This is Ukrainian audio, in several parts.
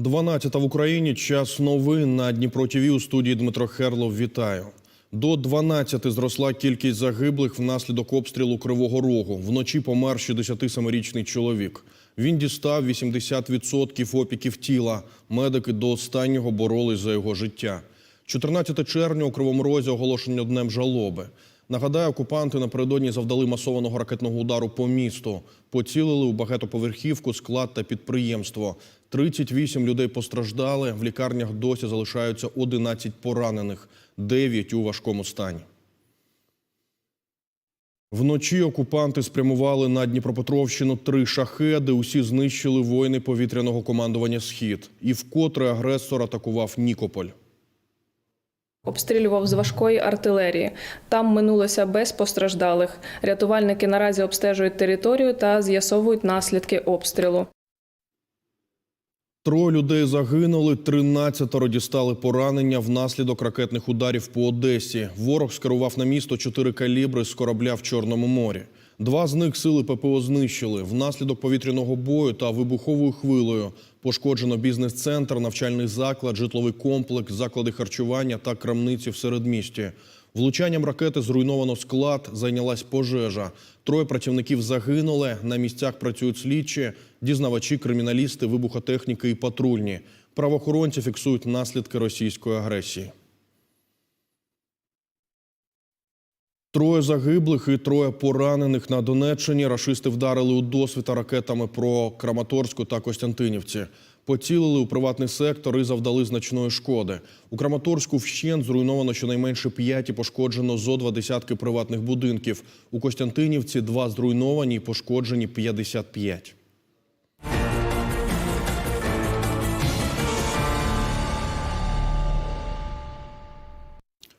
12 в Україні. Час новин на Дніпро ТВ у студії Дмитро Херлов. Вітаю. До 12 зросла кількість загиблих внаслідок обстрілу Кривого Рогу. Вночі помер 67-річний чоловік. Він дістав 80% опіків тіла. Медики до останнього боролись за його життя. 14 червня у Кривому Розі оголошено днем жалоби. Нагадаю, окупанти напередодні завдали масованого ракетного удару по місту. Поцілили у багатоповерхівку, склад та підприємство. 38 людей постраждали. В лікарнях досі залишаються 11 поранених, 9 у важкому стані. Вночі окупанти спрямували на Дніпропетровщину три шахеди. Усі знищили воїни повітряного командування Схід. І вкотре агресор атакував Нікополь. Обстрілював з важкої артилерії. Там минулося без постраждалих. Рятувальники наразі обстежують територію та з'ясовують наслідки обстрілу. Троє людей загинули, 13 дістали поранення внаслідок ракетних ударів по Одесі. Ворог скерував на місто чотири калібри з корабля в Чорному морі. Два з них сили ППО знищили. Внаслідок повітряного бою та вибуховою хвилею пошкоджено бізнес-центр, навчальний заклад, житловий комплекс, заклади харчування та крамниці в середмісті. Влучанням ракети зруйновано склад, зайнялась пожежа. Троє працівників загинули. На місцях працюють слідчі, дізнавачі, криміналісти, вибухотехніки і патрульні. Правоохоронці фіксують наслідки російської агресії. Троє загиблих і троє поранених на Донеччині. Рашисти вдарили у досвіта ракетами про Краматорську та Костянтинівці. Поцілили у приватний сектор і завдали значної шкоди. У Краматорську вщент зруйновано щонайменше п'ять і пошкоджено зо два десятки приватних будинків. У Костянтинівці два зруйновані і пошкоджені 55.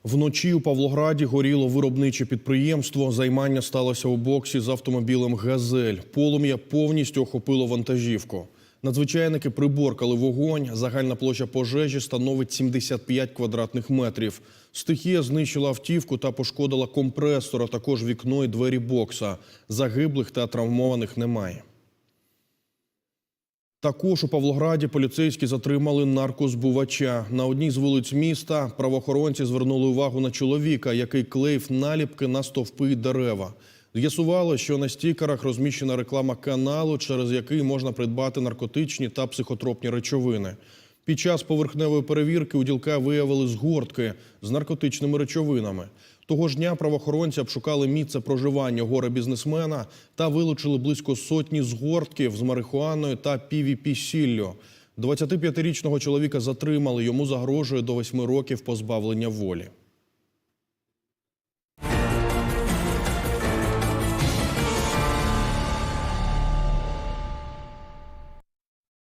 Вночі у Павлограді горіло виробниче підприємство. Займання сталося у боксі з автомобілем «Газель». Полум'я повністю охопило вантажівку. Надзвичайники приборкали вогонь. Загальна площа пожежі становить 75 квадратних метрів. Стихія знищила автівку та пошкодила компресор, а також вікно і двері бокса. Загиблих та травмованих немає. Також у Павлограді поліцейські затримали наркозбувача. На одній з вулиць міста правоохоронці звернули увагу на чоловіка, який клеїв наліпки на стовпи й дерева. З'ясувало, що на стікерах розміщена реклама каналу, через який можна придбати наркотичні та психотропні речовини. Під час поверхневої перевірки у ділка виявили згортки з наркотичними речовинами. Того ж дня правоохоронці обшукали місце проживання горе бізнесмена та вилучили близько сотні згортків з марихуаною та PVP-сіллю. 25-річного чоловіка затримали. Йому загрожує до 8 років позбавлення волі.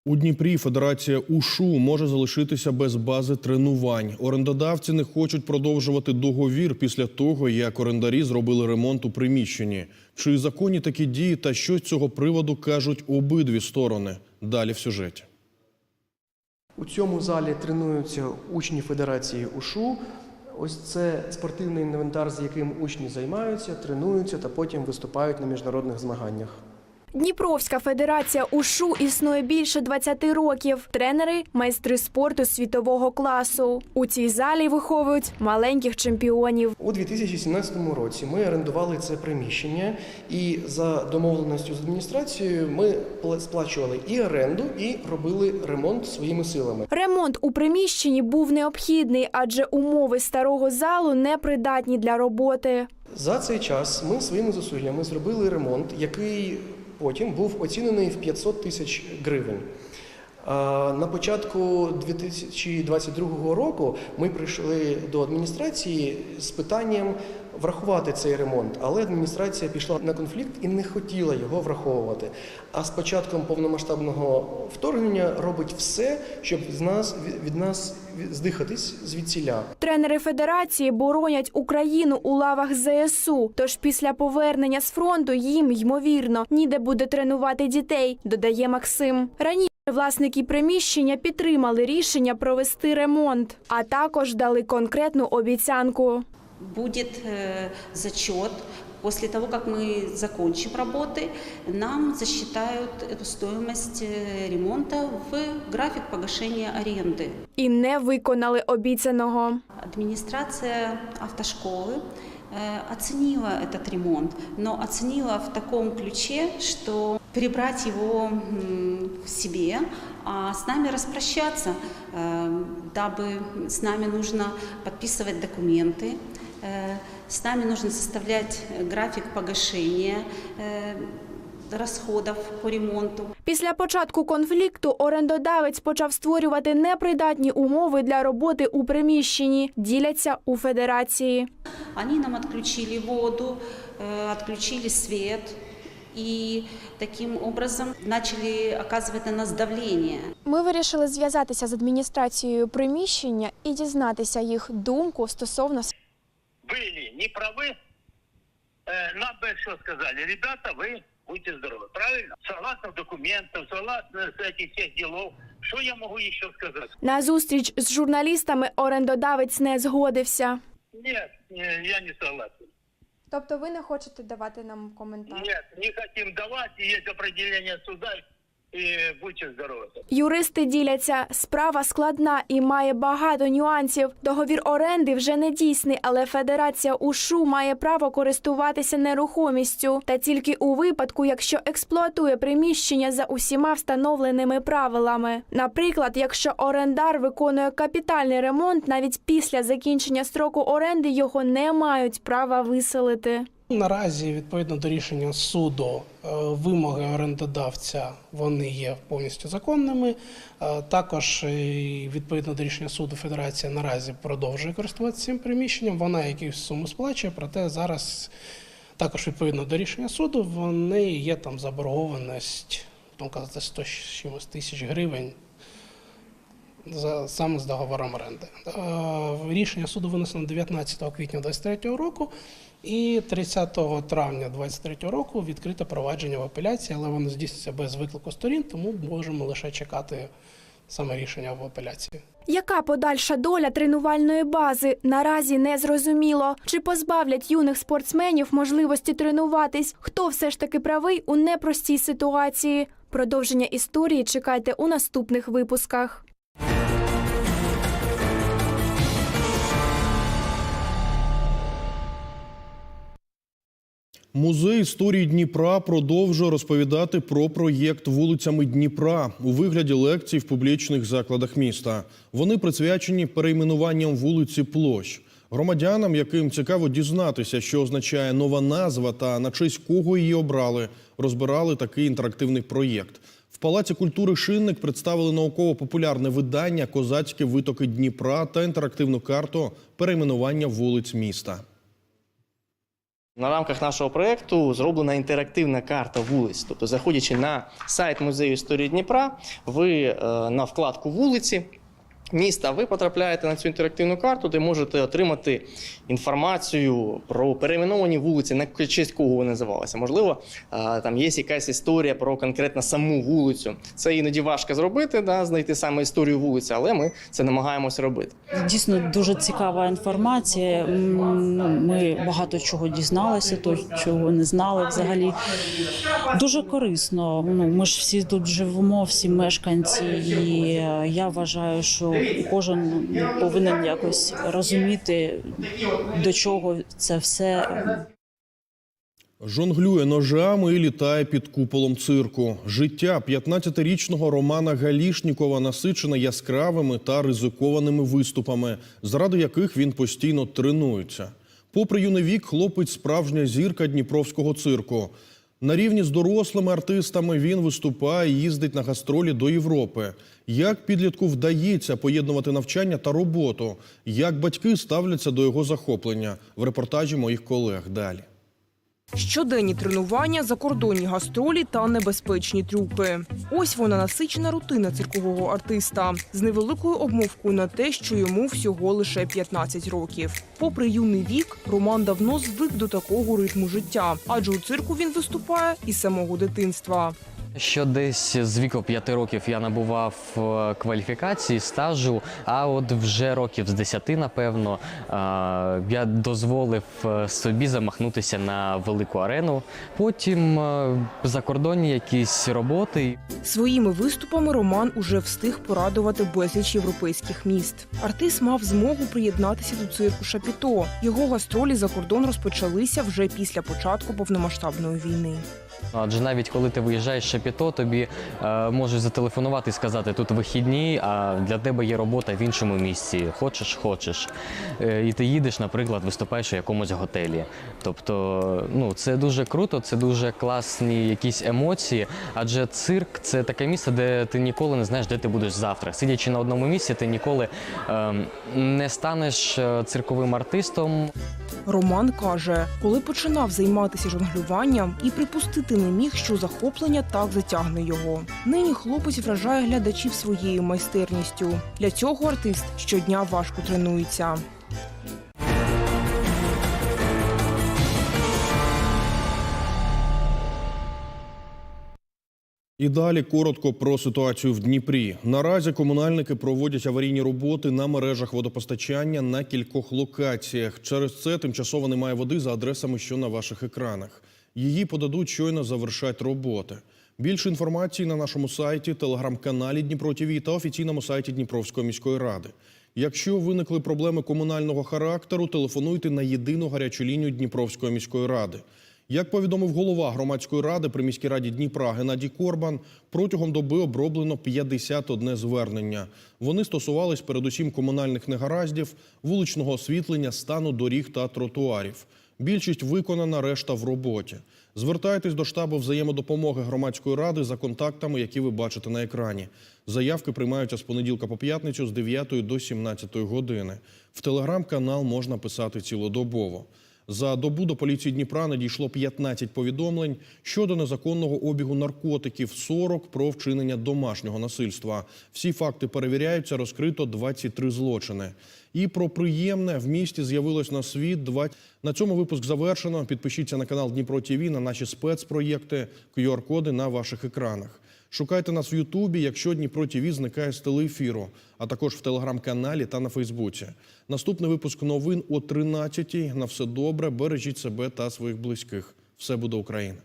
У Дніпрі Федерація УШУ може залишитися без бази тренувань. Орендодавці не хочуть продовжувати договір після того, як орендарі зробили ремонт у приміщенні. Чи законні такі дії та що з цього приводу кажуть обидві сторони? Далі в сюжеті. У цьому залі тренуються учні Федерації УШУ. Ось це спортивний інвентар, з яким учні займаються, тренуються та потім виступають на міжнародних змаганнях. Дніпровська федерація УШУ існує більше 20 років. Тренери майстри спорту світового класу. У цій залі виховують маленьких чемпіонів. У 2017 році ми орендували це приміщення, і за домовленістю з адміністрацією ми пла- сплачували і оренду, і робили ремонт своїми силами. Ремонт у приміщенні був необхідний, адже умови старого залу непридатні для роботи. За цей час ми своїми зусиллями зробили ремонт, який потім був оцінений в 500 тисяч гривень. На початку 2022 року ми прийшли до адміністрації з питанням врахувати цей ремонт, але адміністрація пішла на конфлікт і не хотіла його враховувати. А з початком повномасштабного вторгнення робить все, щоб з нас від нас здихатись звідсіля. Тренери федерації боронять Україну у лавах ЗСУ. Тож після повернення з фронту їм ймовірно ніде буде тренувати дітей, додає Максим. Раніше власники приміщення підтримали рішення провести ремонт, а також дали конкретну обіцянку будет э, зачет После того, как мы закончим работы, нам засчитают эту стоимость э, ремонта в график погашения аренды. І не виконали обіцяного. Администрация автошколы э, оценила этот ремонт, но оценила в таком ключе, что перебрать его м, в себе, а с нами распрощаться, э, дабы с нами нужно подписывать документы, э, с нами нужно составлять э, график погашения э, расходов по ремонту. Після початку конфлікту орендодавець почав створювати непридатні умови для роботи у приміщенні. Діляться у федерації. Они нам отключили воду, э, отключили свет и таким образом начали оказывать на нас давление. Ми вирішили зв'язатися з адміністрацією приміщення і дізнатися їх думку стосовно были не правы, э, нам бы что сказали, ребята, вы будьте здоровы, правильно? Согласно документам, согласно с этих всех делов, что я могу еще сказать? на зустріч з журналістами. Орендодавець не згодився. Нет, не- я не согласен. Тобто, ви не хочете давати нам коментар? Нет, не хотим давать, и есть определение суда, и будьте здоровы. Юристи діляться. Справа складна і має багато нюансів. Договір оренди вже не дійсний, але Федерація УШУ має право користуватися нерухомістю. Та тільки у випадку, якщо експлуатує приміщення за усіма встановленими правилами. Наприклад, якщо орендар виконує капітальний ремонт, навіть після закінчення строку оренди його не мають права виселити. Наразі, відповідно до рішення суду, е, вимоги орендодавця вони є повністю законними. Е, Також, е, відповідно до рішення суду, Федерація наразі продовжує користуватися цим приміщенням. Вона якусь суму сплачує, проте зараз також відповідно до рішення суду, вони є там заборгованість, там казати 100 з чимось тисяч гривень за саме з договором оренди. Е, Рішення суду винесено 19 квітня 2023 року, і 30 травня 2023 року відкрите провадження в апеляції, але воно здійснюється без виклику сторін, тому можемо лише чекати саме рішення в апеляції. Яка подальша доля тренувальної бази наразі не зрозуміло. Чи позбавлять юних спортсменів можливості тренуватись? Хто все ж таки правий у непростій ситуації? Продовження історії чекайте у наступних випусках. Музей історії Дніпра продовжує розповідати про проєкт вулицями Дніпра у вигляді лекцій в публічних закладах міста. Вони присвячені перейменуванням вулиці площ. Громадянам, яким цікаво дізнатися, що означає нова назва та на честь кого її обрали, розбирали такий інтерактивний проєкт. В Палаці культури Шинник представили науково-популярне видання Козацькі витоки Дніпра та інтерактивну карту перейменування вулиць міста. На рамках нашого проєкту зроблена інтерактивна карта вулиць. Тобто, заходячи на сайт музею історії Дніпра, ви е, на вкладку вулиці міста, ви потрапляєте на цю інтерактивну карту, де можете отримати інформацію про перейменовані вулиці, на честь кого вони називалися. Можливо, там є якась історія про конкретно саму вулицю. Це іноді важко зробити, да, знайти саме історію вулиці, але ми це намагаємося робити. Дійсно дуже цікава інформація. Ну, Ми багато чого дізналися, то чого не знали взагалі. Дуже корисно. Ну ми ж всі тут живемо, всі мешканці, і я вважаю, що кожен повинен якось розуміти, до чого це все Жонглює ножами і літає під куполом цирку. Життя 15-річного Романа Галішнікова насичене яскравими та ризикованими виступами, заради яких він постійно тренується. Попри юний вік, хлопець справжня зірка дніпровського цирку. На рівні з дорослими артистами він виступає і їздить на гастролі до Європи. Як підлітку вдається поєднувати навчання та роботу? Як батьки ставляться до його захоплення? В репортажі моїх колег далі. Щоденні тренування, закордонні гастролі та небезпечні трюки. Ось вона насичена рутина циркового артиста з невеликою обмовкою на те, що йому всього лише 15 років. Попри юний вік, Роман давно звик до такого ритму життя, адже у цирку він виступає із самого дитинства. Що десь з віку 5 років я набував е, кваліфікації, стажу, а от вже років з 10, напевно, е, я дозволив е, собі замахнутися на велику арену. Потім закордонні якісь роботи. Своїми виступами Роман уже встиг порадувати безліч європейських міст. Артист мав змогу приєднатися до цирку Шапіто. Його гастролі за кордон розпочалися вже після початку повномасштабної війни. Адже навіть коли ти виїжджаєш з Шапіто, тобі е, можуть зателефонувати і сказати, тут вихідні, а для тебе є робота в іншому місці. Хочеш, хочеш. Е, і ти їдеш, наприклад, виступаєш у якомусь готелі. Тобто, ну це дуже круто, це дуже класні якісь емоції. Адже цирк це таке місце, де ти ніколи не знаєш, де ти будеш завтра. Сидячи на одному місці, ти ніколи е, не станеш е, цирковим артистом. Роман каже, коли починав займатися жонглюванням і припустити не міг, що захоплення так затягне його. Нині хлопець вражає глядачів своєю майстерністю. Для цього артист щодня важко тренується. І далі коротко про ситуацію в Дніпрі. Наразі комунальники проводять аварійні роботи на мережах водопостачання на кількох локаціях. Через це тимчасово немає води за адресами, що на ваших екранах. Її подадуть щойно завершать роботи. Більше інформації на нашому сайті, телеграм-каналі Дніпро ТВ та офіційному сайті Дніпровської міської ради. Якщо виникли проблеми комунального характеру, телефонуйте на єдину гарячу лінію Дніпровської міської ради. Як повідомив голова громадської ради при міській раді Дніпра Геннадій Корбан, протягом доби оброблено 51 звернення. Вони стосувались передусім комунальних негараздів, вуличного освітлення, стану доріг та тротуарів. Більшість виконана, решта в роботі. Звертайтесь до штабу взаємодопомоги громадської ради за контактами, які ви бачите на екрані. Заявки приймаються з понеділка по п'ятницю з 9 до 17 години. В телеграм-канал можна писати цілодобово. За добу до поліції Дніпра надійшло 15 повідомлень щодо незаконного обігу наркотиків, 40 про вчинення домашнього насильства. Всі факти перевіряються, розкрито 23 злочини. І про приємне в місті з'явилось на світ. Два... На цьому випуск завершено. Підпишіться на канал Дніпро ТІВІ, на наші спецпроєкти, QR-коди на ваших екранах. Шукайте нас в Ютубі, якщо Дніпро ТІВІ зникає з телеефіру, а також в телеграм-каналі та на Фейсбуці. Наступний випуск новин о 13-й. На все добре, бережіть себе та своїх близьких. Все буде Україна.